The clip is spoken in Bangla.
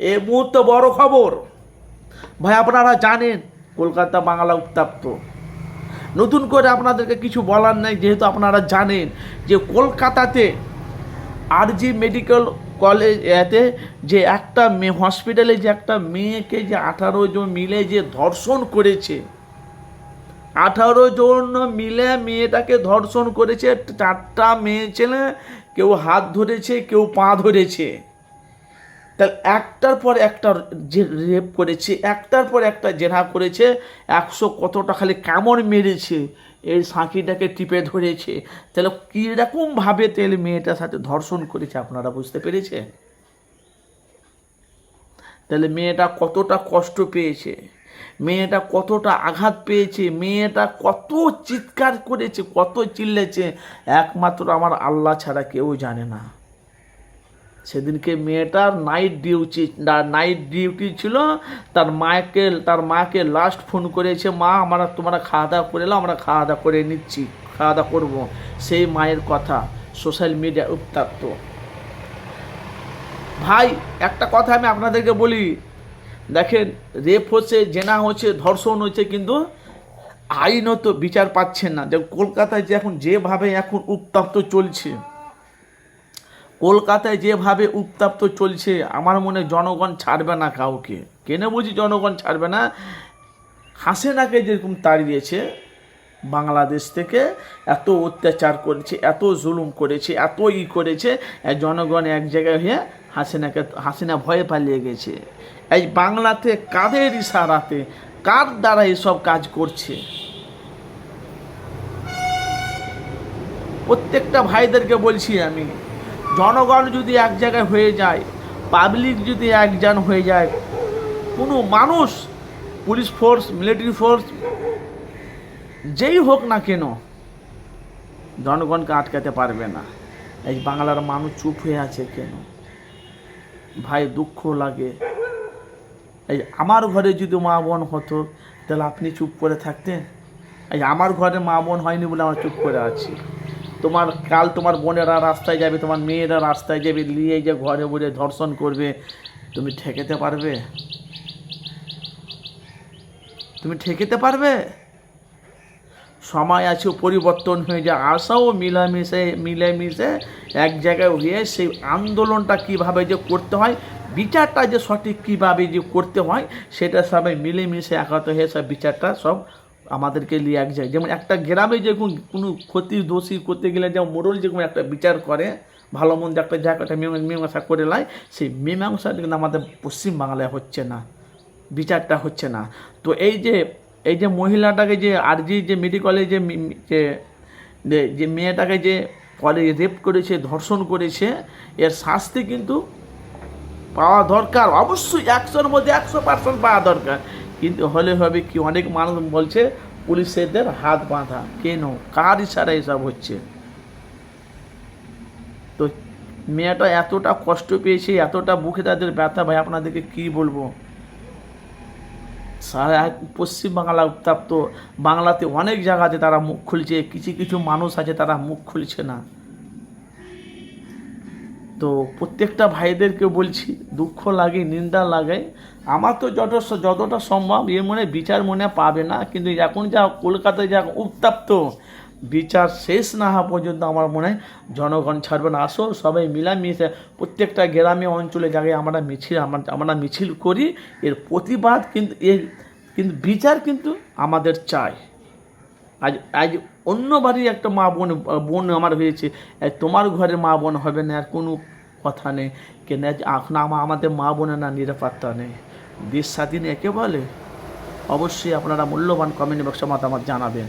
এই মুহূর্তে বড় খবর। ভাই, আপনারা জানেন, কলকাতা বাংলা উত্তাপ্ত। নতুন করে আপনাদেরকে কিছু বলার নেই, যেহেতু আপনারা জানেন যে কলকাতাতে আরজি মেডিকেল কলেজ এতে যে একটা মেয়ে হসপিটালে যে একটা মেয়েকে যে আঠারো জন মিলে যে ধর্ষণ করেছে, আঠারো জন মিলে মেয়েটাকে ধর্ষণ করেছে চারটা মেয়ে ছেলে, কেউ হাত ধরেছে, কেউ পা ধরেছে। তাহলে একটার পর একটা যে রেপ করেছে, একটার পর একটা জেনা করেছে, একশো কতটা খালি কামড় মেরেছে এই সাঁকিটাকে টিপে ধরেছে। তাহলে কীরকমভাবে তাহলে মেয়েটার সাথে ধর্ষণ করেছে আপনারা বুঝতে পেরেছে তাহলে মেয়েটা কতটা কষ্ট পেয়েছে, মেয়েটা কতটা আঘাত পেয়েছে, মেয়েটা কত চিৎকার করেছে, কত চিল্লেছে, একমাত্র আমার আল্লাহ ছাড়া কেউ জানে না। সেদিনকে মেয়েটার নাইট ডিউটি নাইট ডিউটি ছিল। তার মাকে তার মাকে লাস্ট ফোন করেছে, মা, আমরা, তোমরা খাওয়া দাওয়া করে এলো আমরা খাওয়া দাওয়া করে নিচ্ছি, খাওয়া দাওয়া করব। সেই মায়ের কথা সোশ্যাল মিডিয়া উত্তাপ্ত। ভাই, একটা কথা আমি আপনাদেরকে বলি। দেখেন রেপ হচ্ছে, জেনা হচ্ছে, ধর্ষণ হচ্ছে, কিন্তু আইনত বিচার পাচ্ছেন না। যে কলকাতায় যে এখন যেভাবে এখন উত্তাপ্ত চলছে কলকাতায় যেভাবে উত্তাপ্ত চলছে, আমার মনে জনগণ ছাড়বে না কাউকে। কেন বুঝি জনগণ ছাড়বে না? হাসেনাকে যেরকম তাড়িয়েছে, বাংলাদেশ থেকে এত অত্যাচার করেছে, এত জুলুম করেছে, এত ই করেছে জনগণ এক জায়গায় হয়ে হাসিনাকে, হাসিনা ভয়ে পালিয়ে গেছে। এই বাংলাতে কাদের ইশারাতে, কার দ্বারা এসব কাজ করছে? প্রত্যেকটা ভাইদেরকে বলছি আমি জনগণ যদি এক জায়গায় হয়ে যায় পাবলিক যদি একজন হয়ে যায়, কোনো মানুষ পুলিশ ফোর্স মিলিটারি ফোর্স যেই হোক না কেন, জনগণকে আটকাতে পারবে না। এই বাংলার মানুষ চুপ হয়ে আছে কেন? ভাই, দুঃখ লাগে। এই আমার ঘরে যদি মা বোন হতো, তাহলে আপনি চুপ করে থাকতেন? এই আমার ঘরে মা বোন হয়নি বলে আমরা চুপ করে আছি। তোমার কাল তোমার বোনেরা রাস্তায় যাবে, তোমার মেয়েরা রাস্তায় যাবে, নিয়ে যে ঘরে বলে ধর্ষণ করবে। তুমি ঠেকেতে পারবে? তুমি ঠেকেতে পারবে? সময় আছে, পরিবর্তন হয়ে যায়, আশাও মিলামিশে, মিলেমিশে এক জায়গায় হয়ে সেই আন্দোলনটা কীভাবে যে করতে হয়, বিচারটা যে সঠিক কীভাবে যে করতে হয়, সেটা সবাই মিলেমিশে একাত হয়ে সব বিচারটা সব আমাদেরকে নিয়ে এক জায়গায় যেমন একটা গ্রামে যখন কোনো ক্ষতি দোষী করতে গেলে যেমন মোড়ল যেরকম একটা বিচার করে, ভালো মন্দ একটা জায়গাটা মীমাংসা করে নেয়, সেই মীমাংসাটা কিন্তু আমাদের পশ্চিমবাংলায় হচ্ছে না, বিচারটা হচ্ছে না। তো এই যে এই যে মহিলাটাকে যে আরজি যে মেডিকেলে যে যে মেয়েটাকে যে পরে রেপ করেছে, ধর্ষণ করেছে, এর শাস্তি কিন্তু পাওয়া দরকার। অবশ্যই একশোর মধ্যে একশো পার্সেন্ট পাওয়া দরকার। কিন্তু হলে হবে কি, অনেক মানুষ বলছে, পুলিশেদের হাত বাঁধা। কেন? কার ইশারা এসব হচ্ছে? তো মেয়েটা এতটা কষ্ট পেয়েছে, এতটা বুকে তাদের ব্যথা, ভাই, আপনাদেরকে কি বলব? সারা পশ্চিমবাংলা উত্তাপ্ত, বাংলাতে অনেক জায়গাতে তারা মুখ খুলছে, কিছু কিছু মানুষ আছে তারা মুখ খুলছে না। তো প্রত্যেকটা ভাইদেরকে বলছি, দুঃখ লাগে, নিন্দা লাগে। আমার তো যত যতটা সম্ভব এ মনে বিচার মনে পাবে না, কিন্তু এখন যা কলকাতায় যা উত্তাপ্ত, বিচার শেষ না হওয়া পর্যন্ত আমার মনে হয় জনগণ ছাড়বে না। আসো, সবাই মিলামিশে প্রত্যেকটা গ্রামে, অঞ্চলে জায়গায় আমরা মিছিল, আমরা আমরা মিছিল করি। এর প্রতিবাদ কিন্তু, এর, কিন্তু বিচার কিন্তু আমাদের চাই। আজ আজ অন্য বাড়ির একটা মা বোন বোন আমার হয়েছে। তোমার ঘরে মা বোন হবে না, আর কোনো কথা নেই। কেন এখন আমা- আমাদের মা বোনের না নিরাপত্তা নেই। দেশ স্বাধীন একে বলে? অবশ্যই আপনারা মূল্যবান কমেন্ট বক্সে মতামত জানাবেন।